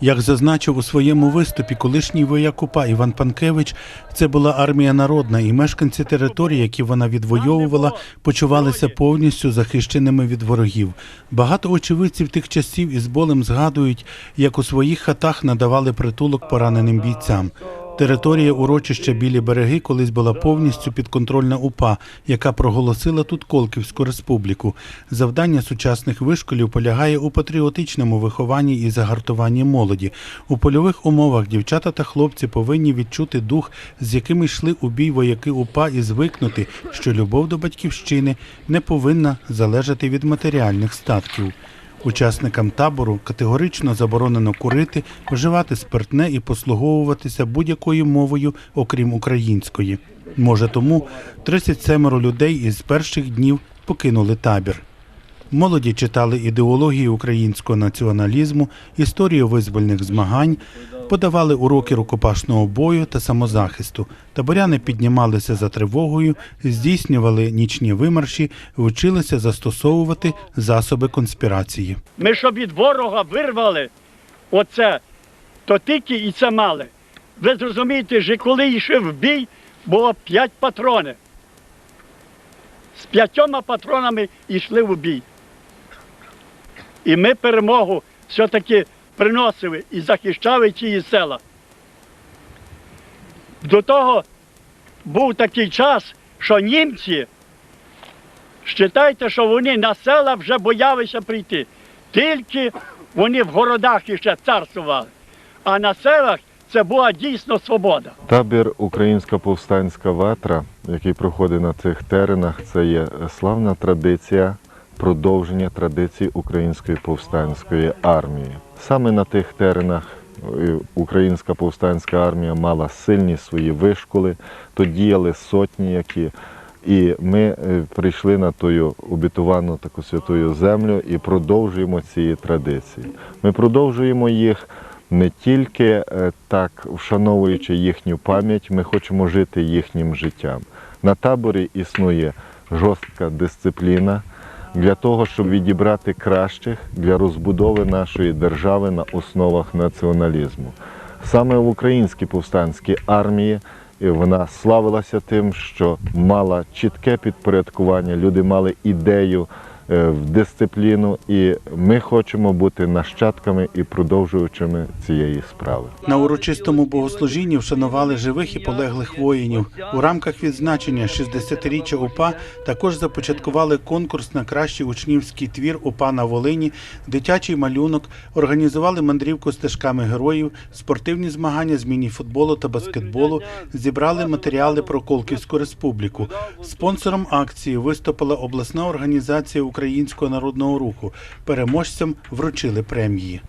Як зазначив у своєму виступі колишній вояк УПА Іван Панкевич, це була армія народна, і мешканці території, які вона відвоювала, почувалися повністю захищеними від ворогів. Багато очевидців тих часів із болем згадують, як у своїх хатах надавали притулок пораненим бійцям. Територія урочища Білі береги колись була повністю підконтрольна УПА, яка проголосила тут Колківську республіку. Завдання сучасних вишколів полягає у патріотичному вихованні і загартуванні молоді. У польових умовах дівчата та хлопці повинні відчути дух, з яким йшли у бій вояки УПА, і звикнути, що любов до батьківщини не повинна залежати від матеріальних статків. Учасникам табору категорично заборонено курити, вживати спиртне і послуговуватися будь-якою мовою, окрім української. Може, тому 37 людей із перших днів покинули табір. Молоді читали ідеологію українського націоналізму, історію визвольних змагань, подавали уроки рукопашного бою та самозахисту. Таборяни піднімалися за тривогою, здійснювали нічні вимарші, вчилися застосовувати засоби конспірації. Ми щоб від ворога вирвали оце, то тільки і це мали. Ви зрозумієте, що коли йшов в бій, було п'ять патронів. З п'ятьома патронами йшли в бій. І ми перемогу все-таки приносили і захищали ті села. До того був такий час, що німці Считайте, що вони на села вже боялися прийти. Тільки вони в городах іще царствували. А на селах це була дійсно свобода. Табір Українська повстанська ватра, який проходить на цих теренах, це є славна традиція продовження традицій Української повстанської армії. Саме на тих теренах е, Українська повстанська армія мала сильні свої вишколи, то діяли сотні, які. І ми е, прийшли на тую обітовану таку святую землю і продовжуємо ці традиції. Ми продовжуємо їх не тільки е, так вшановуючи їхню пам'ять, ми хочемо жити їхнім життям. На таборі існує жорстка дисципліна для того, щоб відібрати кращих для розбудови нашої держави на основах націоналізму. Саме в українській повстанській армії вона славилася тим, що мала чітке підпорядкування, люди мали ідею в дисципліну, і ми хочемо бути нащадками і продовжувачами цієї справи. На урочистому богослужінні вшанували живих і полеглих воїнів. У рамках відзначення 60-річчя УПА також започаткували конкурс на кращий учнівський твір УПА на Волині, дитячий малюнок, організували мандрівку стежками героїв, спортивні змагання з міні-футболу та баскетболу, зібрали матеріали про Колківську республіку. Спонсором акції виступила обласна організація Українського народного руху. Переможцям вручили премії.